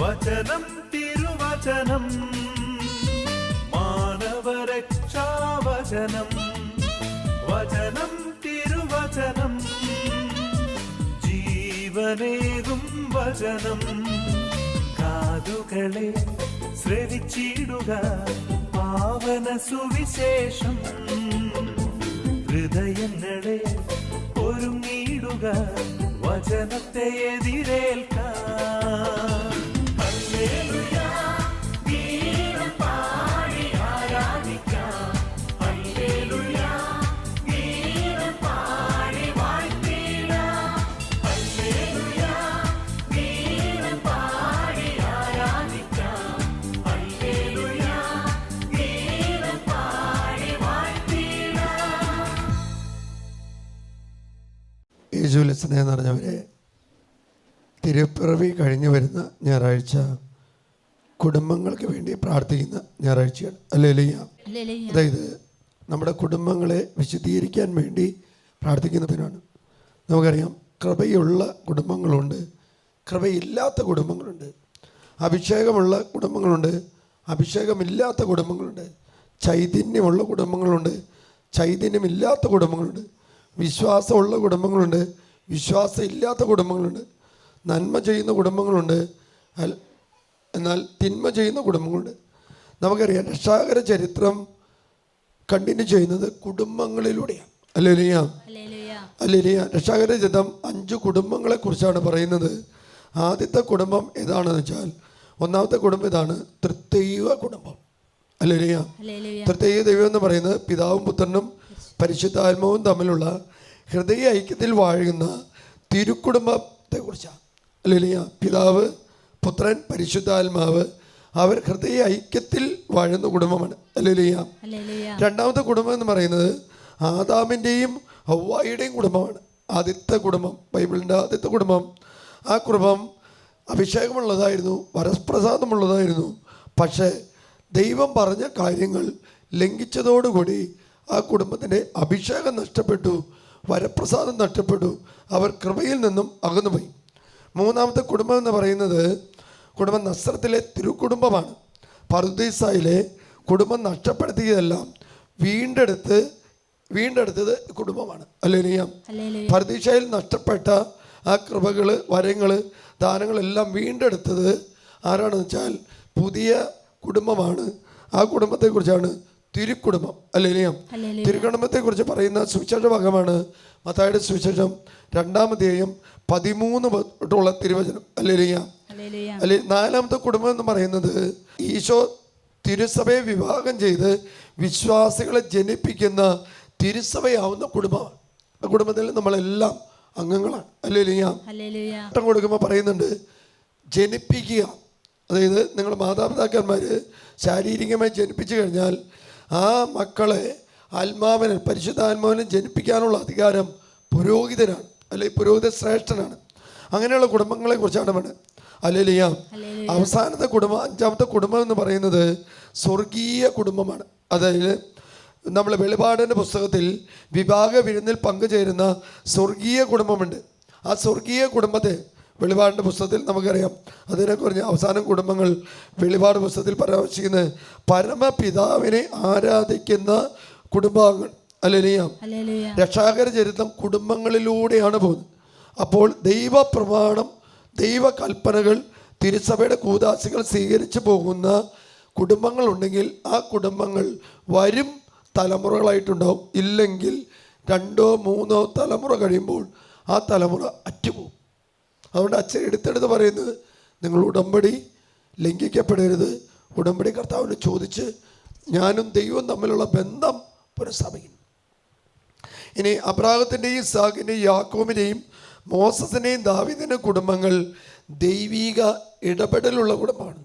വചനം തിരുവചനം മാനവരക്ഷാവചനം വചനം തിരുവചനം ജീവനേകും വചനം. കാതുകളെ ശ്രവിച്ചിടുക പാവന സുവിശേഷം. ഹൃദയങ്ങളെ ഒരുങ്ങിയിടുക വചനത്തെ എതിരേൽക്കാൻ. യേശുവിൽ സ്നേഹം നിറഞ്ഞവരെ തിരുപ്പിറവി കഴിഞ്ഞു വരുന്ന ഞായറാഴ്ച കുടുംബങ്ങൾക്ക് വേണ്ടി പ്രാർത്ഥിക്കുന്ന ഞായറാഴ്ചയാണ്. അല്ലേ ലിയ ഹല്ലേലൂയ. അതായത് നമ്മുടെ കുടുംബങ്ങളെ വിശദീകരിക്കാൻ വേണ്ടി പ്രാർത്ഥിക്കുന്നതിനാണ്. നമുക്കറിയാം കൃപയുള്ള കുടുംബങ്ങളുണ്ട് കൃപയില്ലാത്ത കുടുംബങ്ങളുണ്ട് അഭിഷേകമുള്ള കുടുംബങ്ങളുണ്ട് അഭിഷേകമില്ലാത്ത കുടുംബങ്ങളുണ്ട് ചൈതന്യമുള്ള കുടുംബങ്ങളുണ്ട് ചൈതന്യമില്ലാത്ത കുടുംബങ്ങളുണ്ട് വിശ്വാസമുള്ള കുടുംബങ്ങളുണ്ട് വിശ്വാസം ഇല്ലാത്ത കുടുംബങ്ങളുണ്ട് നന്മ ചെയ്യുന്ന കുടുംബങ്ങളുണ്ട് എന്നാൽ തിന്മ ചെയ്യുന്ന കുടുംബങ്ങളുണ്ട്. നമുക്കറിയാം രക്ഷാകര ചരിത്രം കണ്ടിന്യൂ ചെയ്യുന്നത് കുടുംബങ്ങളിലൂടെയാണ്. അല്ലേ ലിയ ഹല്ലേലൂയ. അല്ലേ ലിയ രക്ഷാകര ചരിത്രം അഞ്ച് കുടുംബങ്ങളെ കുറിച്ചാണ് പറയുന്നത്. ആദ്യത്തെ കുടുംബം ഏതാണെന്ന് വെച്ചാൽ ഒന്നാമത്തെ കുടുംബം ഇതാണ് തൃത്തൈവ കുടുംബം. അല്ലേ ലിയ ഹല്ലേലൂയ. തൃത്തൈവ ദൈവം എന്ന് പറയുന്നത് പിതാവും പുത്രനും പരിശുദ്ധാത്മാവും തമ്മിലുള്ള ഹൃദയ ഐക്യത്തിൽ വാഴുന്ന തിരുക്കുടുംബത്തെ കുറിച്ചാണ്. അല്ലെ പിതാവ് പുത്രൻ പരിശുദ്ധാത്മാവ് അവർ ഹൃദയ ഐക്യത്തിൽ വാഴുന്ന കുടുംബമാണ്. അല്ലേലിയ. രണ്ടാമത്തെ കുടുംബം എന്ന് പറയുന്നത് ആദാമിന്റെയും ഹൗവായുടെയും കുടുംബമാണ്. ആദ്യത്തെ കുടുംബം ബൈബിളിന്റെ ആദ്യത്തെ കുടുംബം. ആ കുടുംബം അഭിഷേകമുള്ളതായിരുന്നു വരസ്പ്രസാദമുള്ളതായിരുന്നു പക്ഷേ ദൈവം പറഞ്ഞ കാര്യങ്ങൾ ലംഘിച്ചതോടുകൂടി ആ കുടുംബത്തിന്റെ അഭിഷേകം നഷ്ടപ്പെട്ടു വരപ്രസാദം നഷ്ടപ്പെട്ടു അവർ കൃപയിൽ നിന്നും അകന്നുപോയി. മൂന്നാമത്തെ കുടുംബം എന്ന് പറയുന്നത് കുടുംബം നസ്രത്തിലെ തിരുക്കുടുംബമാണ്. പറുദീസായിലെ കുടുംബം നഷ്ടപ്പെടുത്തിയതെല്ലാം വീണ്ടെടുത്ത് വീണ്ടെടുത്തത് കുടുംബമാണ്. അല്ലേനിയാം. പർദീഷയിൽ നഷ്ടപ്പെട്ട ആ കൃപകൾ വരങ്ങൾ ദാനങ്ങളെല്ലാം വീണ്ടെടുത്തത് ആരാണെന്ന് വെച്ചാൽ പുതിയ കുടുംബമാണ്. ആ കുടുംബത്തെക്കുറിച്ചാണ് തിരുക്കുടുംബം. അല്ലേനിയാം. തിരുക്കുടുംബത്തെക്കുറിച്ച് പറയുന്ന സുവിശേഷ ഭാഗമാണ് മത്തായുടെ സുവിശേഷം രണ്ടാമധ്യായം പതിമൂന്ന് തൊട്ടുള്ള തിരുവചനം. അല്ലേനിയാം. അല്ലെ നാലാമത്തെ കുടുംബം എന്ന് പറയുന്നത് ഈശോ തിരുസഭയെ വിവാഹം ചെയ്ത് വിശ്വാസികളെ ജനിപ്പിക്കുന്ന തിരുസഭയാവുന്ന കുടുംബമാണ്. ആ കുടുംബത്തിൽ നമ്മളെല്ലാം അംഗങ്ങളാണ്. അല്ലേ ഞാൻ. പട്ടം കൊടുക്കുമ്പോൾ പറയുന്നുണ്ട് ജനിപ്പിക്കുക. അതായത് നിങ്ങൾ മാതാപിതാക്കന്മാർ ശാരീരികമായി ജനിപ്പിച്ചു കഴിഞ്ഞാൽ ആ മക്കളെ ആത്മാവിനെ പരിശുദ്ധാത്മാവിനെ ജനിപ്പിക്കാനുള്ള അധികാരം പുരോഹിതനാണ്. അല്ലെങ്കിൽ പുരോഹിത ശ്രേഷ്ഠനാണ് അങ്ങനെയുള്ള കുടുംബങ്ങളെ കുറിച്ചാണ് വേണ്ടത് അല്ലേ. അവസാനത്തെ കുടുംബം അഞ്ചാമത്തെ കുടുംബം എന്ന് പറയുന്നത് സ്വർഗീയ കുടുംബമാണ്. അതായത് നമ്മൾ വെളിപാടിന്റെ പുസ്തകത്തിൽ വിഭാഗ വിരുന്നിൽ പങ്കുചേരുന്ന സ്വർഗീയ കുടുംബമുണ്ട്. ആ സ്വർഗീയ കുടുംബത്തെ വെളിപാടിന്റെ പുസ്തകത്തിൽ നമുക്കറിയാം. അതിനെക്കുറിച്ച് അവസാന കുടുംബങ്ങൾ വെളിപാട് പുസ്തകത്തിൽ പരാമർശിക്കുന്നത് പരമപിതാവിനെ ആരാധിക്കുന്ന കുടുംബാംഗങ്ങൾ അല്ലേനിയാം ഹല്ലേലൂയ. രക്ഷാകര ചരിത്രം കുടുംബങ്ങളിലൂടെയാണ് പോകുന്നത്. അപ്പോൾ ദൈവപ്രമാണം ദൈവകൽപ്പനകൾ തിരുസഭയുടെ കൂതാശികൾ സ്വീകരിച്ചു പോകുന്ന കുടുംബങ്ങളുണ്ടെങ്കിൽ ആ കുടുംബങ്ങൾ വരും തലമുറകളായിട്ടുണ്ടാവും. ഇല്ലെങ്കിൽ രണ്ടോ മൂന്നോ തലമുറ കഴിയുമ്പോൾ ആ തലമുറ അറ്റുപോകും. അതുകൊണ്ട് അച്ഛൻ എടുത്തെടുത്ത് പറയുന്നത് നിങ്ങൾ ഉടമ്പടി ലംഘിക്കപ്പെടരുത്. ഉടമ്പടി കർത്താവിനെ ചോദിച്ച് ഞാനും ദൈവവും തമ്മിലുള്ള ബന്ധം പുനഃസ്ഥാപിക്കുന്നു. ഇനി അബ്രാഹത്തിന്റെയും സാഖിന്റെയും യാക്കോബിന്റെയും മോസസിന്റെയും ദാവിദിന്റെ കുടുംബങ്ങൾ ദൈവീക ഇടപെടലുള്ള കുടുംബമാണ്.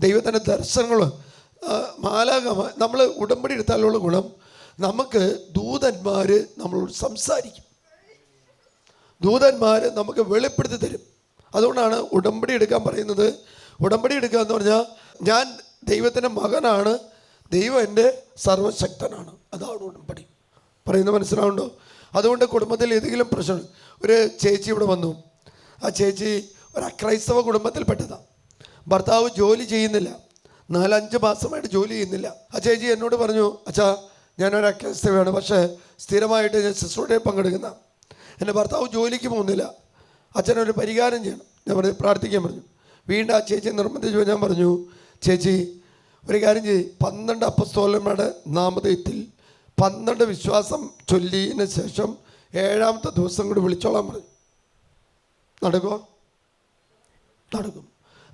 ദൈവത്തിന്റെ ദർശനങ്ങൾ മാലാകമ നമ്മൾ ഉടമ്പടി എടുത്താലുള്ള ഗുണം നമുക്ക് ദൂതന്മാർ നമ്മളോട് സംസാരിക്കും. ദൂതന്മാർ നമുക്ക് വെളിപ്പെടുത്തി തരും. അതുകൊണ്ടാണ് ഉടമ്പടി എടുക്കാൻ പറയുന്നത്. ഉടമ്പടി എടുക്കുക എന്ന് പറഞ്ഞാൽ ഞാൻ ദൈവത്തിന്റെ മകനാണ് ദൈവം എന്റെ സർവശക്തനാണ്. അതാണ് ഉടമ്പടി. പറയുന്നത് മനസ്സിലാവുണ്ടോ? അതുകൊണ്ട് കുടുംബത്തിൽ ഏതെങ്കിലും പ്രശ്നം ഒരു ചേച്ചി ഇവിടെ വന്നു. ആ ചേച്ചി ഒരു അക്രൈസ്തവ കുടുംബത്തിൽപ്പെട്ടതാണ് ഭർത്താവ് ജോലി ചെയ്യുന്നില്ല. നാലഞ്ച് മാസമായിട്ട് ജോലി ചെയ്യുന്നില്ല. ആ ചേച്ചി എന്നോട് പറഞ്ഞു അച്ഛാ ഞാനൊരു അക്രൈസ്തവയാണ് പക്ഷേ സ്ഥിരമായിട്ട് ഞാൻ ശുശ്രൂഷയിൽ പങ്കെടുക്കുന്ന. എന്റെ ഭർത്താവ് ജോലിക്ക് പോകുന്നില്ല. അച്ഛനൊരു പരിഹാരം ചെയ്യണം. ഞാൻ പറഞ്ഞു പ്രാർത്ഥിക്കാൻ പറഞ്ഞു. വീണ്ടും ആ ചേച്ചി നിർബന്ധിച്ചു ഞാൻ പറഞ്ഞു ചേച്ചി ഒരു കാര്യം ചെയ്യ്. പന്ത്രണ്ട് അപ്പസ്തോലന്മാരുടെ നാമധേയത്തിൽ പന്ത്രണ്ട് വിശ്വാസം ചൊല്ലിയതിന് ശേഷം ഏഴാമത്തെ ദിവസം കൂടി വിളിച്ചോളാൻ പറഞ്ഞു. നടക്കുമോ നടക്കും.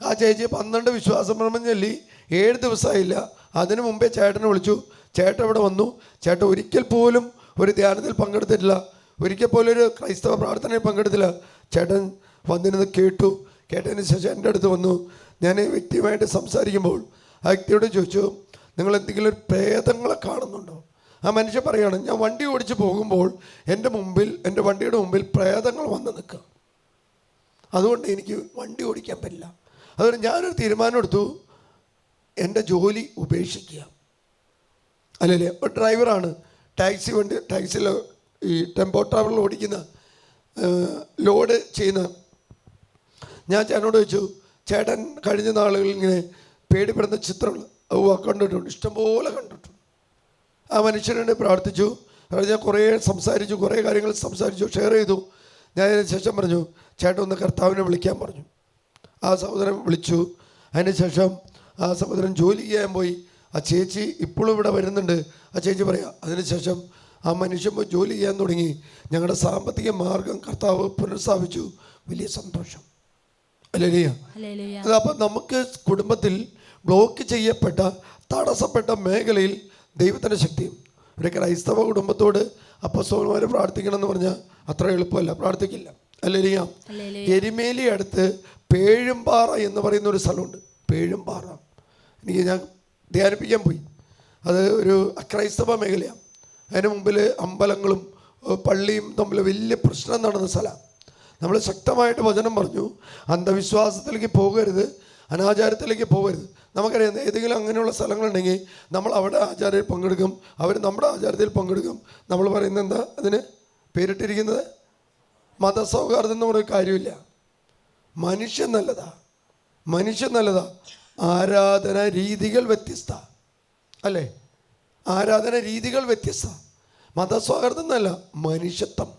ആ ചേച്ചി പന്ത്രണ്ട് വിശ്വാസം പ്രമം ചൊല്ലി. ഏഴ് ദിവസമായില്ല. അതിനു മുമ്പേ ചേട്ടനെ വിളിച്ചു. ചേട്ടൻ ഇവിടെ വന്നു. ചേട്ടൻ ഒരിക്കൽ പോലും ഒരു ധ്യാനത്തിൽ പങ്കെടുത്തിട്ടില്ല. ഒരിക്കൽ പോലും ഒരു ക്രൈസ്തവ പ്രാർത്ഥനയിൽ പങ്കെടുത്തില്ല. ചേട്ടൻ വന്നിരുന്ന് കേട്ടു. കേട്ടതിന് ശേഷം എന്റെ അടുത്ത് വന്നു. ഞാൻ ഈ വ്യക്തിയുമായിട്ട് സംസാരിക്കുമ്പോൾ ആ വ്യക്തിയോട് ചോദിച്ചു നിങ്ങൾ എന്തെങ്കിലും ഒരു പ്രേതങ്ങളെ കാണുന്നുണ്ടോ? ആ മനുഷ്യൻ പറയുകയാണ് ഞാൻ വണ്ടി ഓടിച്ച് പോകുമ്പോൾ എന്റെ മുമ്പിൽ എന്റെ വണ്ടിയുടെ മുമ്പിൽ പ്രേതങ്ങൾ വന്ന് നിൽക്കുക. അതുകൊണ്ട് എനിക്ക് വണ്ടി ഓടിക്കാൻ പറ്റില്ല. അതുകൊണ്ട് ഞാനൊരു തീരുമാനം എടുത്തു എന്റെ ജോലി ഉപേക്ഷിക്കുക. അല്ലല്ലേ ഇപ്പോൾ ഡ്രൈവറാണ് ടാക്സി വണ്ടി ടാക്സിയിൽ ഈ ടെമ്പോ ട്രാവലിൽ ഓടിക്കുന്ന ലോഡ് ചെയ്യുന്ന. ഞാൻ ചേട്ടനോട് ചോദിച്ചു ചേട്ടൻ കഴിഞ്ഞ നാളുകളിൽ ഇങ്ങനെ പേടിപ്പെടുന്ന ചിത്രങ്ങൾ കണ്ടിട്ടുണ്ട് ഇഷ്ടംപോലെ കണ്ടിട്ടുണ്ട്. ആ മനുഷ്യനെ പ്രാർത്ഥിച്ചു. അത് ഞാൻ കുറേ സംസാരിച്ചു കുറേ കാര്യങ്ങൾ സംസാരിച്ചു ഷെയർ ചെയ്തു. ഞാൻ അതിന് ശേഷം പറഞ്ഞു ചേട്ടൻ ഒന്ന് കർത്താവിനെ വിളിക്കാൻ പറഞ്ഞു. ആ സഹോദരൻ വിളിച്ചു. അതിന് ശേഷം ആ സഹോദരൻ ജോലി ചെയ്യാൻ പോയി. ആ ചേച്ചി ഇപ്പോഴും ഇവിടെ വരുന്നുണ്ട്. ആ ചേച്ചി പറയാം അതിനുശേഷം ആ മനുഷ്യൻ പോയി ജോലി ചെയ്യാൻ തുടങ്ങി. ഞങ്ങളുടെ സാമ്പത്തിക മാർഗം കർത്താവ് പുനഃസ്ഥാപിച്ചു. വലിയ സന്തോഷം. അല്ലേ അപ്പം നമുക്ക് കുടുംബത്തിൽ ബ്ലോക്ക് ചെയ്യപ്പെട്ട തടസ്സപ്പെട്ട മേഖലയിൽ ദൈവത്തിന്റെ ശക്തിയും. ഒരു ക്രൈസ്തവ കുടുംബത്തോട് അപ്പസ്തോലന്മാർ പ്രാർത്ഥിക്കണം എന്ന് പറഞ്ഞാൽ അത്ര എളുപ്പമല്ല. പ്രാർത്ഥിക്കില്ല. അല്ലെങ്കിൽ എരിമേലി അടുത്ത് പേഴുംപാറ എന്ന് പറയുന്ന ഒരു സ്ഥലമുണ്ട്. പേഴുംപാറ. എനിക്ക് ഞാൻ ധ്യാനിപ്പിക്കാൻ പോയി. അത് ഒരു അക്രൈസ്തവ മേഖലയാണ് അതിന് മുമ്പിൽ അമ്പലങ്ങളും പള്ളിയും തമ്മിൽ വലിയ പ്രശ്നം നടന്ന സ്ഥലമാണ് നമ്മൾ ശക്തമായിട്ട് വചനം പറഞ്ഞു. അന്ധവിശ്വാസത്തിലേക്ക് പോകരുത്. അനാചാരത്തിലേക്ക് പോകരുത് നമുക്കറിയാം ഏതെങ്കിലും അങ്ങനെയുള്ള സ്ഥലങ്ങളുണ്ടെങ്കിൽ നമ്മൾ അവിടെ ആചാരത്തിൽ പങ്കെടുക്കും. അവർ നമ്മുടെ ആചാരത്തിൽ പങ്കെടുക്കും. നമ്മൾ പറയുന്നത് എന്താ? അതിന് പേരിട്ടിരിക്കുന്നത് മതസൗഹാർദ്ദം എന്ന് പറയുന്ന കാര്യമില്ല. മനുഷ്യൻ നല്ലതാ. മനുഷ്യൻ നല്ലതാ. ആരാധന രീതികൾ വ്യത്യസ്ത. അല്ലേ? ആരാധന രീതികൾ വ്യത്യസ്ത. മതസൗഹാർദ്ദം എന്നല്ല മനുഷ്യത്വം.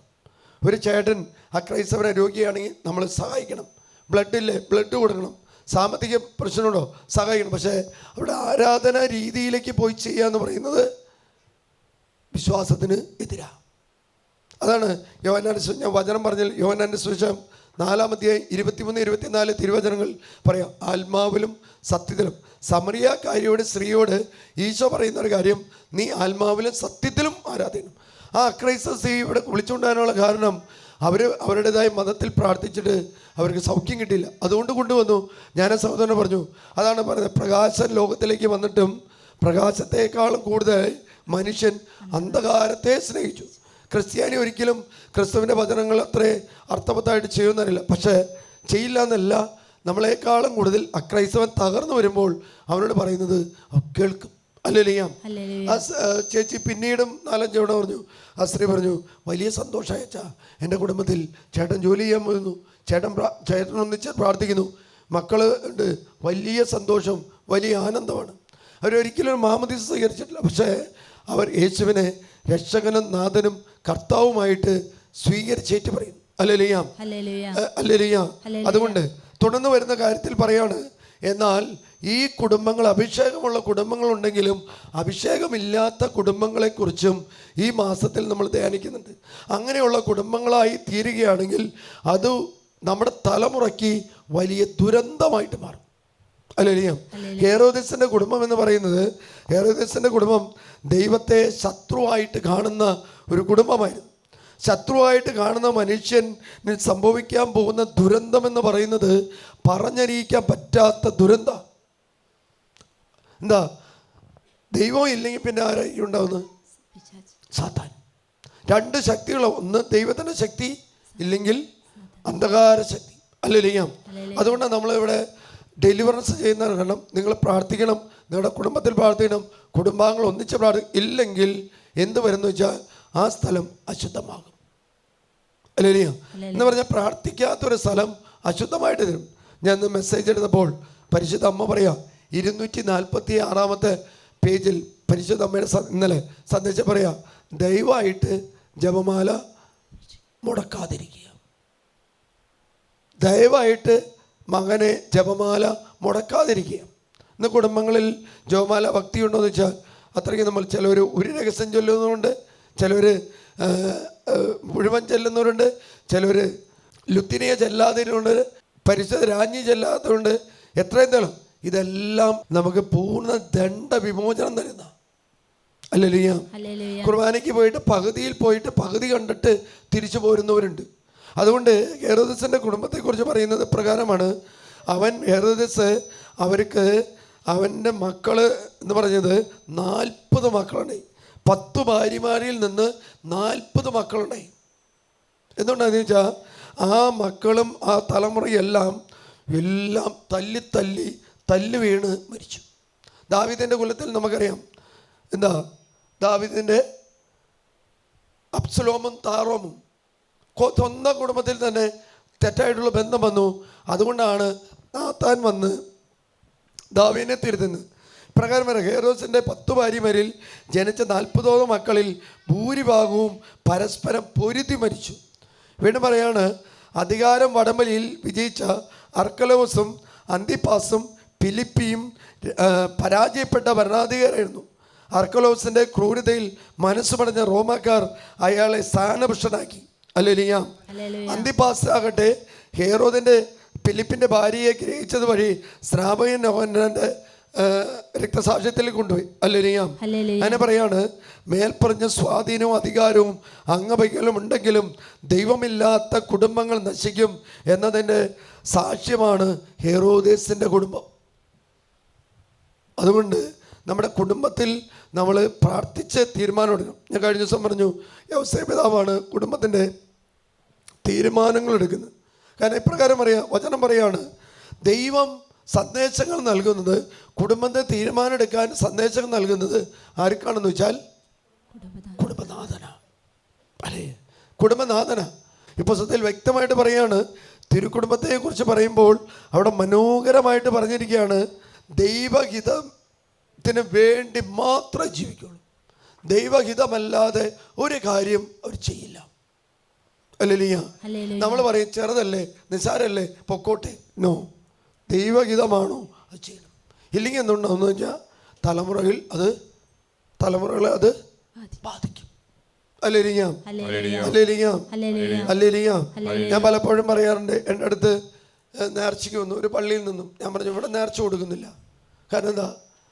ഒരു ചേട്ടൻ ആ ക്രൈസ്തവരെ രോഗിയാണെങ്കിൽ നമ്മൾ സഹായിക്കണം. ബ്ലഡ് ഇല്ലേ ബ്ലഡ് കൊടുക്കണം. സാമ്പത്തിക പ്രശ്നമുണ്ടോ? സഹായിക്കണം. പക്ഷേ അവിടെ ആരാധന രീതിയിലേക്ക് പോയി ചെയ്യുക എന്ന് പറയുന്നത് വിശ്വാസത്തിന് എതിരാണ് അതാണ് യോഹനാന്റെ ഞാൻ വചനം പറഞ്ഞാൽ യോഹനാന്റെ സുവിശേഷം നാലാമധ്യായ ഇരുപത്തിമൂന്ന് ഇരുപത്തിനാല് തിരുവചനങ്ങൾ പറയാം. ആത്മാവിലും സത്യത്തിലും. സമറിയക്കാരിയോട് സ്ത്രീയോട് ഈശോ പറയുന്ന ഒരു കാര്യം നീ ആത്മാവിലും സത്യത്തിലും ആരാധിക്കണം ആ അക്രൈസ്ത സ്ത്രീ ഇവിടെ വിളിച്ചുകൊണ്ടാനുള്ള കാരണം അവർ അവരുടേതായ മതത്തിൽ പ്രാർത്ഥിച്ചിട്ട് അവർക്ക് സൗഖ്യം കിട്ടിയില്ല. അതുകൊണ്ട് കൊണ്ടുവന്നു. ഞാൻ സഹോദരനെ പറഞ്ഞു അതാണ് പറയുന്നത് പ്രകാശൻ ലോകത്തിലേക്ക് വന്നിട്ടും പ്രകാശത്തെക്കാളും കൂടുതൽ മനുഷ്യൻ അന്ധകാരത്തെ സ്നേഹിച്ചു. ക്രിസ്ത്യാനി ഒരിക്കലും ക്രിസ്തുവിന്റെ വചനങ്ങൾ അത്രേ അർത്ഥവത്തായിട്ട് ചെയ്യുന്നതല്ല പക്ഷേ ചെയ്യില്ല എന്നല്ല. നമ്മളെക്കാളും കൂടുതൽ അക്രൈസ്തവൻ തകർന്നു വരുമ്പോൾ അവനോട് പറയുന്നത് കേൾക്കും. അല്ലെല്ലാം ഹല്ലേലൂയ ആ ചേച്ചി പിന്നീടും നാലഞ്ച് തവണ പറഞ്ഞു. ആ സ്ത്രീ പറഞ്ഞു വലിയ സന്തോഷമായ അച്ഛാ. എന്റെ കുടുംബത്തിൽ ചേട്ടൻ ജോലി ചെയ്യാൻ പോകുന്നു ചേട്ടൻ ചേട്ടൻ ഒന്നിച്ച് പ്രാർത്ഥിക്കുന്നു. മക്കൾ ഉണ്ട്. വലിയ സന്തോഷം വലിയ ആനന്ദമാണ്. അവരൊരിക്കലും മാമതി സ്വീകരിച്ചിട്ടില്ല. പക്ഷേ അവർ യേശുവിനെ രക്ഷകനും നാഥനും കർത്താവുമായിട്ട് സ്വീകരിച്ചേറ്റ് പറയും. അല്ലെ ലിയാം അല്ലെ ലിയാം അതുകൊണ്ട് തുടർന്ന് വരുന്ന കാര്യത്തിൽ പറയാണ് എന്നാൽ ഈ കുടുംബങ്ങൾ അഭിഷേകമുള്ള കുടുംബങ്ങളുണ്ടെങ്കിലും അഭിഷേകമില്ലാത്ത കുടുംബങ്ങളെക്കുറിച്ചും ഈ മാസത്തിൽ നമ്മൾ ധ്യാനിക്കുന്നുണ്ട്. അങ്ങനെയുള്ള കുടുംബങ്ങളായി തീരുകയാണെങ്കിൽ അത് നമ്മുടെ തലമുറയ്ക്ക് വലിയ ദുരന്തമായിട്ട് മാറും. അല്ലെങ്കിൽ ഹേറോദിസിന്റെ കുടുംബം എന്ന് പറയുന്നത് ഹേറോദിസിന്റെ കുടുംബം ദൈവത്തെ ശത്രുവായിട്ട് കാണുന്ന ഒരു കുടുംബമായിരുന്നു. ശത്രുവായിട്ട് കാണുന്ന മനുഷ്യന് സംഭവിക്കാൻ പോകുന്ന ദുരന്തം എന്ന് പറയുന്നത് പറഞ്ഞറിയിക്കാൻ പറ്റാത്ത ദുരന്ത. എന്താ? ദൈവം ഇല്ലെങ്കിൽ പിന്നെ ആരായിരിക്കും ഉണ്ടാവുന്നത്. സാത്താൻ. രണ്ട് ശക്തികൾ ഒന്ന് ദൈവത്തിന്റെ ശക്തി ഇല്ലെങ്കിൽ അന്ധകാര ശക്തി. അല്ലെല്ലാം അതുകൊണ്ടാണ് നമ്മളിവിടെ ഡെലിവറൻസ് ചെയ്യുന്ന കാരണം നിങ്ങൾ പ്രാർത്ഥിക്കണം നിങ്ങളുടെ കുടുംബത്തിൽ പ്രാർത്ഥിക്കണം കുടുംബാംഗങ്ങൾ ഒന്നിച്ച് പ്രാർത്ഥി ഇല്ലെങ്കിൽ എന്ത് വരുന്നു വെച്ചാൽ ആ സ്ഥലം അശുദ്ധമാകും. അല്ലേലിയ? എന്ന് പറഞ്ഞാൽ പ്രാർത്ഥിക്കാത്തൊരു സ്ഥലം അശുദ്ധമായിട്ട് തരും. ഞാൻ ഇന്ന് മെസ്സേജ് എടുത്തപ്പോൾ പരിശുദ്ധ അമ്മ പറയാം ഇരുന്നൂറ്റി നാൽപ്പത്തി ആറാമത്തെ പേജിൽ പരിശുദ്ധ അമ്മയുടെ ഇന്നലെ സന്ദേശം പറയാം ദയവായിട്ട് ജപമാല മുടക്കാതിരിക്കുക. ദയവായിട്ട് മകനെ ജപമാല മുടക്കാതിരിക്കുക. ഇന്ന് കുടുംബങ്ങളിൽ ജപമാല ഭക്തിയുണ്ടോ എന്ന് വെച്ചാൽ അത്രയ്ക്ക് നമ്മൾ ചിലവർ ഒരു രഹസ്യം ചൊല്ലുന്നുണ്ട് ചിലവർ മുഴുവൻ ചെല്ലുന്നവരുണ്ട്. ചിലവർ ലുത്തിനിയെ ചെല്ലാത്തവരുണ്ട്. പരിശുദ്ധ രാജ്ഞി ചെല്ലാത്തവരുണ്ട്. എത്രയും തേളും ഇതെല്ലാം നമുക്ക് പൂർണ ദണ്ഡ വിമോചനം തരുന്ന. അല്ലല്ലോ ഹല്ലേലൂയ കുർബാനയ്ക്ക് പോയിട്ട് പകുതിയിൽ പോയിട്ട് പകുതി കണ്ടിട്ട് തിരിച്ചു പോരുന്നവരുണ്ട്. അതുകൊണ്ട് ഹെറോദസിന്റെ കുടുംബത്തെക്കുറിച്ച് പറയുന്നത് പ്രകാരമാണ്. അവൻ ഹെറോദസ് അവർക്ക് അവന്റെ മക്കൾ എന്ന് പറഞ്ഞത് നാൽപ്പത് മക്കളുണ്ടായി പത്ത് ഭാര്യമാരിൽ നിന്ന് നാൽപ്പത് മക്കളുണ്ടായി. എന്തുകൊണ്ടാന്ന് വെച്ചാൽ ആ മക്കളും ആ തലമുറയെല്ലാം എല്ലാം തല്ലി തല്ലി തല്ലി വീണ് മരിച്ചു. ദാവിദിന്റെ കുലത്തിൽ നമുക്കറിയാം. എന്താ? ദാവിദിന്റെ അപ്സലോമും താറോമും സ്വന്തം കുടുംബത്തിൽ തന്നെ തെറ്റായിട്ടുള്ള ബന്ധം വന്നു. അതുകൊണ്ടാണ് നാത്താൻ വന്ന് ദാവീനെ തിരുത്തുന്നത്. പ്രകാരം വരെ ഹേറോസിന്റെ പത്ത് ഭാര്യമാരിൽ ജനിച്ച നാൽപ്പതോളം മക്കളിൽ ഭൂരിഭാഗവും പരസ്പരം പൊരുതി മരിച്ചു. വീണ്ടും പറയാണ് അധികാരം വടമലിയിൽ വിജയിച്ച അർക്കലോസും അന്തിപ്പാസും ഫിലിപ്പിയും പരാജയപ്പെട്ട ഭരണാധികാരായിരുന്നു അർക്കലോസിന്റെ ക്രൂരതയിൽ മനസ്സ് പടഞ്ഞ റോമാക്കാർ അയാളെ സ്ഥാനഭൃഷ്ടനാക്കി അല്ലെ അന്തിപ്പാസ് ആകട്ടെ ഹേറോദിന്റെ ഫിലിപ്പിന്റെ ഭാര്യയെ ഗ്രഹിച്ചത് വഴി സ്രാപകൻ യോഹന്നാന്റെ രക്തസാക്ഷ്യത്തിൽ കൊണ്ടുപോയി. ഹല്ലേലൂയ അങ്ങനെ പറയാണ് മേൽപ്പറഞ്ഞ സ്വാധീനവും അധികാരവും അംഗവൈകലും ഉണ്ടെങ്കിലും ദൈവമില്ലാത്ത കുടുംബങ്ങൾ നശിക്കും എന്നതിന്റെ സാക്ഷ്യമാണ് ഹെറോദേസിന്റെ കുടുംബം. അതുകൊണ്ട് നമ്മുടെ കുടുംബത്തിൽ നമ്മൾ പ്രാർത്ഥിച്ച് തീരുമാനമെടുക്കണം ഞാൻ കഴിഞ്ഞ ദിവസം പറഞ്ഞു വ്യവസായ പിതാവാണ് കുടുംബത്തിന്റെ തീരുമാനങ്ങൾ എടുക്കുന്നത്. കാരണം ഇപ്രകാരം പറയാം വചനം പറയാണ് ദൈവം സന്ദേശങ്ങൾ നൽകുന്നത് കുടുംബത്തെ തീരുമാനമെടുക്കാൻ സന്ദേശങ്ങൾ നൽകുന്നത് ആർക്കാണെന്ന് വെച്ചാൽ കുടുംബനാഥന. അല്ലേ? കുടുംബനാഥന. ഇപ്പോൾ സത്യത്തിൽ വ്യക്തമായിട്ട് പറയാണ് തിരുക്കുടുംബത്തെക്കുറിച്ച് പറയുമ്പോൾ അവിടെ മനോഹരമായിട്ട് പറഞ്ഞിരിക്കുകയാണ് ദൈവഹിതത്തിന് വേണ്ടി മാത്രം ജീവിക്കുള്ളൂ. ദൈവഹിതമല്ലാതെ ഒരു കാര്യം അവർ ചെയ്യില്ല. അല്ലേ നമ്മൾ പറയും ചെറുതല്ലേ നിസാരല്ലേ പൊക്കോട്ടെ. നോ ദൈവഹിതമാണോ അത് ചെയ്യണം. ഇല്ലെങ്കിൽ എന്തുണ്ടാവുമെന്ന് വെച്ചാൽ തലമുറയിൽ അത് തലമുറകളെ അത് ബാധിക്കും. അല്ലേലിയാം ഹല്ലേലൂയ അല്ലേലിയാം അല്ലേലിയാം ഞാൻ പലപ്പോഴും പറയാറുണ്ട് എന്റെ അടുത്ത് നേർച്ചയ്ക്ക് വന്നു. ഒരു പള്ളിയിൽ നിന്നും ഞാൻ പറഞ്ഞു ഇവിടെ നേർച്ച കൊടുക്കുന്നില്ല. കാരണം എന്താ?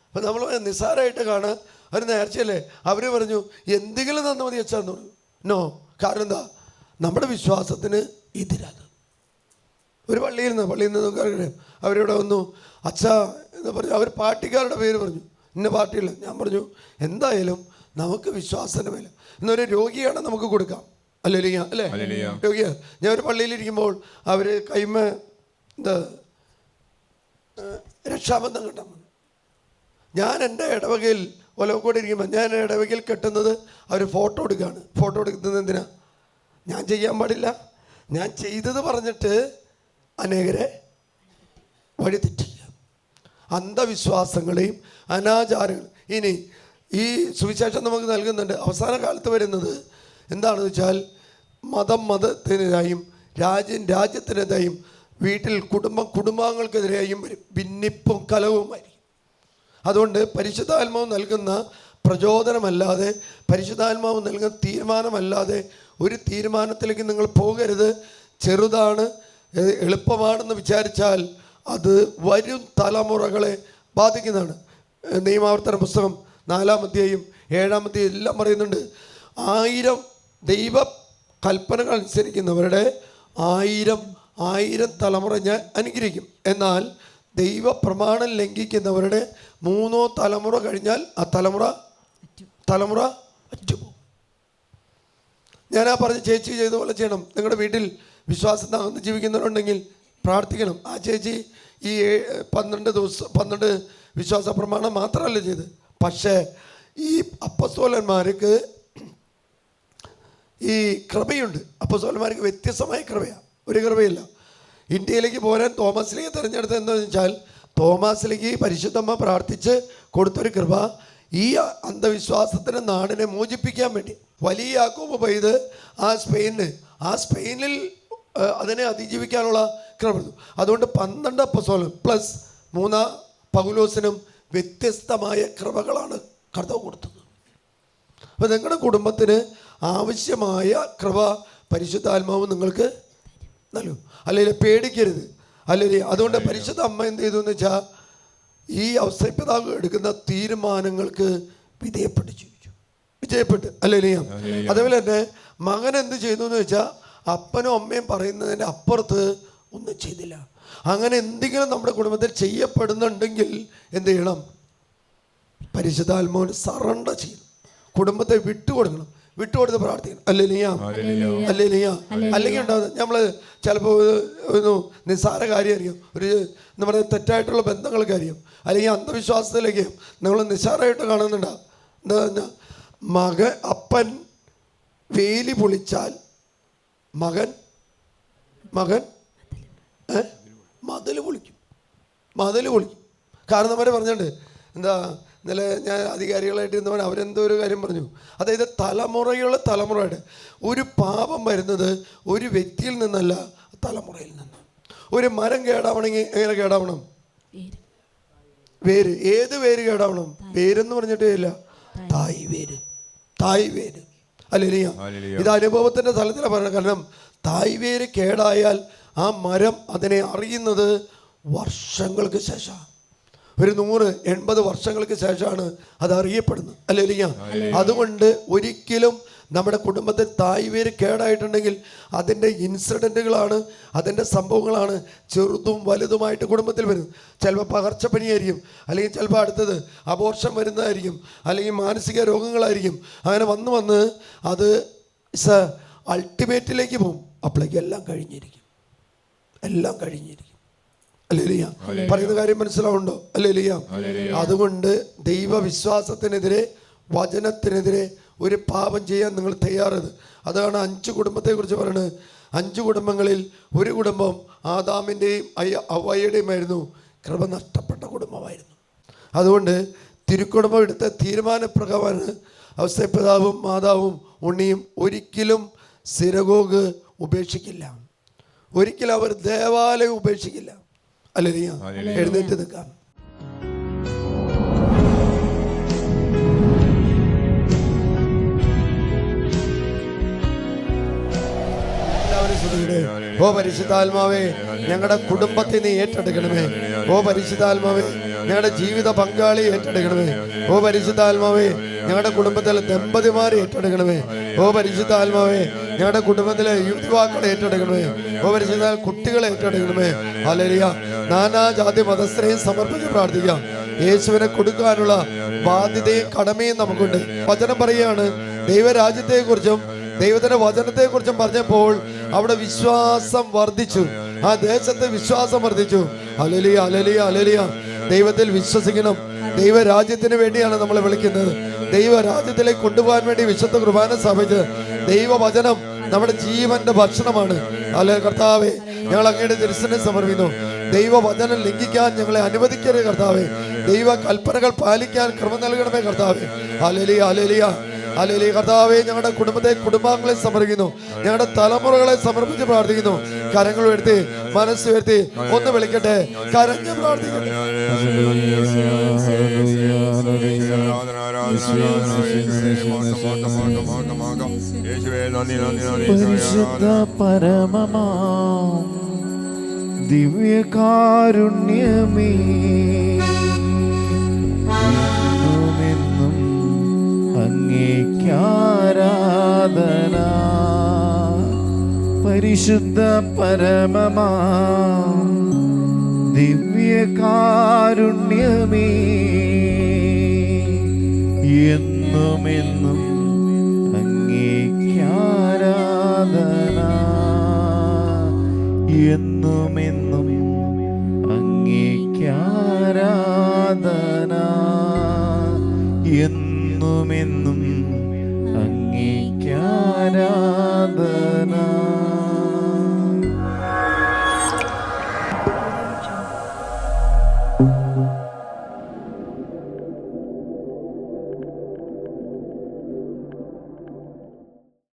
അപ്പം നമ്മൾ നിസ്സാരമായിട്ട് കാണാൻ ഒരു നേർച്ചയല്ലേ? അവർ പറഞ്ഞു എന്തെങ്കിലും തന്നു മതി വെച്ചാന്ന് പറഞ്ഞു. നോ. കാരണം എന്താ? നമ്മുടെ വിശ്വാസത്തിന് എതിരാത് ഒരു പള്ളിയിൽ നിന്ന് പള്ളിയിൽ നിന്ന് നമുക്കറിയാം അവരിവിടെ വന്നു അച്ഛ എന്ന് പറഞ്ഞു. അവർ പാർട്ടിക്കാരുടെ പേര് പറഞ്ഞു. ഇന്ന പാർട്ടിയില്ല. ഞാൻ പറഞ്ഞു എന്തായാലും നമുക്ക് വിശ്വാസത്തിന്റെ മേലെ. ഇന്നൊരു രോഗിയാണ് നമുക്ക് കൊടുക്കാം. അല്ലേ? അല്ലേ രോഗിയ. ഞാൻ ഒരു പള്ളിയിലിരിക്കുമ്പോൾ അവർ കൈമ എന്താ രക്ഷാബന്ധം കിട്ടാൻ ഞാൻ എന്റെ ഇടവകയിൽ ഒലവക്കോട് ഇരിക്കുമ്പോൾ ഞാൻ ഇടവകയിൽ കെട്ടുന്നത് അവർ ഫോട്ടോ എടുക്കുകയാണ് ഫോട്ടോ എടുക്കുന്നത് എന്തിനാ? ഞാൻ ചെയ്യാൻ പാടില്ല. ഞാൻ ചെയ്തത് പറഞ്ഞിട്ട് അനേകരെ വഴിതെറ്റില്ല. അന്ധവിശ്വാസങ്ങളെയും അനാചാരങ്ങൾ ഇനി ഈ സുവിശേഷം നമുക്ക് നൽകുന്നുണ്ട്. അവസാന കാലത്ത് വരുന്നത് എന്താണെന്ന് വെച്ചാൽ മതം മതത്തിനെതിരായും രാജ്യം രാജ്യത്തിനെതിരായും വീട്ടിൽ കുടുംബം കുടുംബാംഗങ്ങൾക്കെതിരെയും ഭിന്നിപ്പും കലവുമായിരിക്കും അതുകൊണ്ട് പരിശുദ്ധാത്മാവ് നൽകുന്ന പ്രചോദനമല്ലാതെ പരിശുദ്ധാത്മാവ് നൽകുന്ന തീരുമാനമല്ലാതെ ഒരു തീരുമാനത്തിലേക്ക് നിങ്ങൾ പോകരുത്. ചെറുതാണ് എളുപ്പമാണെന്ന് വിചാരിച്ചാൽ അത് വരും തലമുറകളെ ബാധിക്കുന്നതാണ്. നിയമാവർത്തന പുസ്തകം നാലാമത്തെയും ഏഴാമത്തെയും എല്ലാം പറയുന്നുണ്ട്. ആയിരം ദൈവ കൽപ്പനകൾ അനുസരിക്കുന്നവരുടെ ആയിരം ആയിരം തലമുറ ഞാൻ അനുഗ്രഹിക്കും. എന്നാൽ ദൈവ പ്രമാണം ലംഘിക്കുന്നവരുടെ മൂന്നോ തലമുറ കഴിഞ്ഞാൽ ആ തലമുറ തലമുറ അറ്റുപോകും ഞാൻ ആ പറഞ്ഞ ചേച്ചി ചെയ്ത പോലെ ചെയ്യണം. നിങ്ങളുടെ വീട്ടിൽ വിശ്വാസം തകർന്ന് ജീവിക്കുന്നവരുണ്ടെങ്കിൽ പ്രാർത്ഥിക്കണം. ആ ചേച്ചി ഈ പന്ത്രണ്ട് ദിവസം പന്ത്രണ്ട് വിശ്വാസ പ്രമാണം മാത്രമല്ല ചെയ്ത് പക്ഷേ ഈ അപ്പസ്തോലന്മാർക്ക് ഈ കൃപയുണ്ട്. അപ്പസ്തോലന്മാർക്ക് വ്യത്യസ്തമായ കൃപയാണ് ഒരു കൃപയില്ല. ഇന്ത്യയിലേക്ക് പോരാൻ തോമസിലേക്ക് തിരഞ്ഞെടുത്തത് എന്താണെന്ന് വെച്ചാൽ തോമാസിലേക്ക് പരിശുദ്ധമ്മ പ്രാർത്ഥിച്ച് കൊടുത്തൊരു കൃപ ഈ അന്ധവിശ്വാസത്തിന് നാടിനെ മോചിപ്പിക്കാൻ വേണ്ടി. വലിയ ആക്കോപ്പ് പെയ്ത് ആ സ്പെയിനിൽ ആ സ്പെയിനിൽ അതിനെ അതിജീവിക്കാനുള്ള ക്രമപ്പെടുത്തും അതുകൊണ്ട് പന്ത്രണ്ട് അപ്പസോലം പ്ലസ് മൂന്നാം പൗലോസിനും വ്യത്യസ്തമായ കൃപകളാണ് കർത്താവ് കൊടുത്തത്. അപ്പോൾ നിങ്ങളുടെ കുടുംബത്തിന് ആവശ്യമായ കൃപ പരിശുദ്ധാത്മാവ് നിങ്ങൾക്ക് നൽകും. അല്ലെങ്കിൽ പേടിക്കരുത്. അല്ലെങ്കിൽ അതുകൊണ്ട് പരിശുദ്ധ അമ്മ എന്ത് ചെയ്തു എന്ന് വെച്ചാൽ ഈ അവസരപ്പിതാവ് എടുക്കുന്ന തീരുമാനങ്ങൾക്ക് വിധേയപ്പെട്ട് ജീവിച്ചു. വിജയപ്പെട്ട്. അല്ലെങ്കിൽ അതേപോലെ തന്നെ മകൻ എന്ത് ചെയ്തു എന്ന് വെച്ചാൽ അപ്പനും അമ്മയും പറയുന്നതിന്റെ അപ്പുറത്ത് ഒന്നും ചെയ്തില്ല. അങ്ങനെ എന്തെങ്കിലും നമ്മുടെ കുടുംബത്തിൽ ചെയ്യപ്പെടുന്നുണ്ടെങ്കിൽ എന്ത് ചെയ്യണം? പരിശുദ്ധാത്മാവിന് സറണ്ടർ ചെയ്യണം. കുടുംബത്തെ വിട്ടുകൊടുക്കണം. വിട്ടുകൊടുത്ത് പ്രാർത്ഥിക്കണം. അല്ലേ അല്ലേ അല്ലെങ്കിൽ ഉണ്ടാകുന്നത് നമ്മൾ ചിലപ്പോൾ ഒരു നിസ്സാര കാര്യമായിരിക്കും. ഒരു നമ്മുടെ തെറ്റായിട്ടുള്ള ബന്ധങ്ങൾക്ക് അറിയാം അല്ലെങ്കിൽ അന്ധവിശ്വാസത്തിലേക്ക് നമ്മൾ നിസ്സാരമായിട്ട് കാണുന്നുണ്ടാവും. എന്താ പറഞ്ഞാൽ മക അപ്പൻ വേലി പൊളിച്ചാൽ മകൻ? മകൻ? ഏ? മതിൽ പൊളിക്കും. മതിൽ പൊളിക്കും. കാരണവരെ പറഞ്ഞിട്ടുണ്ട് എന്താ ഇന്നലെ ഞാൻ അധികാരികളായിട്ട് ഇരുന്നവൻ അവരെന്തോ ഒരു കാര്യം പറഞ്ഞു. അതായത് തലമുറയുള്ള തലമുറയുടെ ഒരു പാപം വരുന്നത് ഒരു വ്യക്തിയിൽ നിന്നല്ല തലമുറയിൽ നിന്ന്. ഒരു മരം കേടാവണമെങ്കിൽ എങ്ങനെ കേടാവണം? വേര് ഏത് വേര് കേടാവണം? വേരെന്ന് പറഞ്ഞിട്ടേ ഇല്ല. തായ്. വേര് തായ് വേര് അല്ലേലിയ. ഇത് അനുഭവത്തിന്റെ തലത്തിലാണ് പറയുന്നത്. കാരണം തായ്വേര് കേടായാൽ ആ മരം അതിനെ അറിയുന്നത് വർഷങ്ങൾക്ക് ശേഷം ഒരു നൂറ് എൺപത് വർഷങ്ങൾക്ക് ശേഷമാണ് അത് അറിയപ്പെടുന്നത്. അല്ലേലിയ. അതുകൊണ്ട് ഒരിക്കലും നമ്മുടെ കുടുംബത്തിൽ തായ് വേര് കേടായിട്ടുണ്ടെങ്കിൽ അതിന്റെ ഇൻസിഡന്റുകളാണ് അതിന്റെ സംഭവങ്ങളാണ് ചെറുതും വലുതുമായിട്ട് കുടുംബത്തിൽ വരുന്നത്. ചിലപ്പോൾ പകർച്ചപ്പനിയായിരിക്കും അല്ലെങ്കിൽ ചിലപ്പോൾ അടുത്തത് അബോർഷൻ വരുന്നതായിരിക്കും അല്ലെങ്കിൽ മാനസിക രോഗങ്ങളായിരിക്കും. അങ്ങനെ വന്ന് വന്ന് അത് സ അൾട്ടിമേറ്റിലേക്ക് പോകും. അപ്പോഴേക്കും എല്ലാം കഴിഞ്ഞിരിക്കും. എല്ലാം കഴിഞ്ഞിരിക്കും. അല്ലേ ലിയ പറയുന്ന കാര്യം മനസ്സിലാവുണ്ടോ അല്ലേ ലിയ അതുകൊണ്ട് ദൈവവിശ്വാസത്തിനെതിരെ വചനത്തിനെതിരെ ഒരു പാപം ചെയ്യാൻ നിങ്ങൾ തയ്യാറത്. അതാണ് അഞ്ച് കുടുംബത്തെക്കുറിച്ച് പറയുന്നത് അഞ്ച് കുടുംബങ്ങളിൽ ഒരു കുടുംബം ആദാമിന്റെയും അയ്യ ആയിരുന്നു കൃപ നഷ്ടപ്പെട്ട കുടുംബമായിരുന്നു. അതുകൊണ്ട് തിരുക്കുടുംബം എടുത്ത തീരുമാനപ്രകാരമാണ് അവസ്ഥ. പിതാവും മാതാവും ഉണ്ണിയും ഒരിക്കലും സിരഗോഗ് ഉപേക്ഷിക്കില്ല. ഒരിക്കലും അവർ ദേവാലയം ഉപേക്ഷിക്കില്ല. അല്ലെങ്കിൽ എഴുന്നേറ്റ് നിൽക്കാം. ഓ പരിശുദ്ധാത്മാവേ ഞങ്ങളുടെ കുടുംബത്തെ നീ ഏറ്റെടുക്കണമേ. ഓ പരിശുദ്ധാത്മാവേ ഞങ്ങളുടെ ജീവിത പങ്കാളി ഏറ്റെടുക്കണമേ. ഓ പരിശുദ്ധാത്മാവേ ഞങ്ങളുടെ കുടുംബത്തിലെ ദമ്പതിമാർ ഏറ്റെടുക്കണമേ. ഓ പരിശുദ്ധാത്മാവേ ഞങ്ങളുടെ കുടുംബത്തിലെ യുവാക്കളെ ഏറ്റെടുക്കണമേ. ഓ പരിശുദ്ധ കുട്ടികളെ ഏറ്റെടുക്കണമേ. അലരിയ നാനാജാതി മതസ്ഥരെയും സമർപ്പിച്ച് പ്രാർത്ഥിക്കാം. യേശുവിനെ കൊടുക്കാനുള്ള ബാധ്യതയും കടമയും നമുക്കുണ്ട്. വചനം പറയുകയാണ്. ദൈവരാജ്യത്തെക്കുറിച്ചും ദൈവത്തിന്റെ വചനത്തെക്കുറിച്ചും പറഞ്ഞപ്പോൾ അവിടെ വിശ്വാസം വർദ്ധിച്ചു. ആ ദേശത്തെ വിശ്വാസം വർദ്ധിച്ചു. അലലിയ അലലിയ അലലിയ ദൈവത്തിൽ വിശ്വസിക്കണം. ദൈവരാജ്യത്തിന് വേണ്ടിയാണ് നമ്മളെ വിളിക്കുന്നത്. ദൈവരാജ്യത്തിലേക്ക് കൊണ്ടുപോകാൻ വേണ്ടി വിശുദ്ധ കുർബാന സ്ഥാപിച്ച് ദൈവവചനം നമ്മുടെ ജീവന്റെ ഭക്ഷണമാണ്. അല്ലെ കർത്താവെ ഞങ്ങൾ അങ്ങയുടെ ദർശനം സമർപ്പിക്കുന്നു. ദൈവവചനം ലംഘിക്കാൻ ഞങ്ങളെ അനുവദിക്കരുത് കർത്താവെ. ദൈവ കൽപ്പനകൾ പാലിക്കാൻ ക്രമം നൽകണമേ കർത്താവെ. അലലിയ അലലിയ അല്ലെ കർത്താവെ ഞങ്ങളുടെ കുടുംബത്തെ കുടുംബാംഗങ്ങളെ സമർപ്പിക്കുന്നു. ഞങ്ങളുടെ തലമുറകളെ സമർപ്പിച്ച് പ്രാർത്ഥിക്കുന്നു. കരങ്ങൾ ഉയർത്തി മനസ്സ് ഉയർത്തി ഒന്ന് വിളിക്കട്ടെ. കരഞ്ഞ് പ്രാർത്ഥിക്കട്ടെ. പരിശുദ്ധ പരമമാ ദിവ്യകാരുണ്യമേ. അങ്ങേക്കാരാധന. പരിശുദ്ധ പരമമാ ദിവ്യകാരുണ്യമേ. എന്നുമെന്നും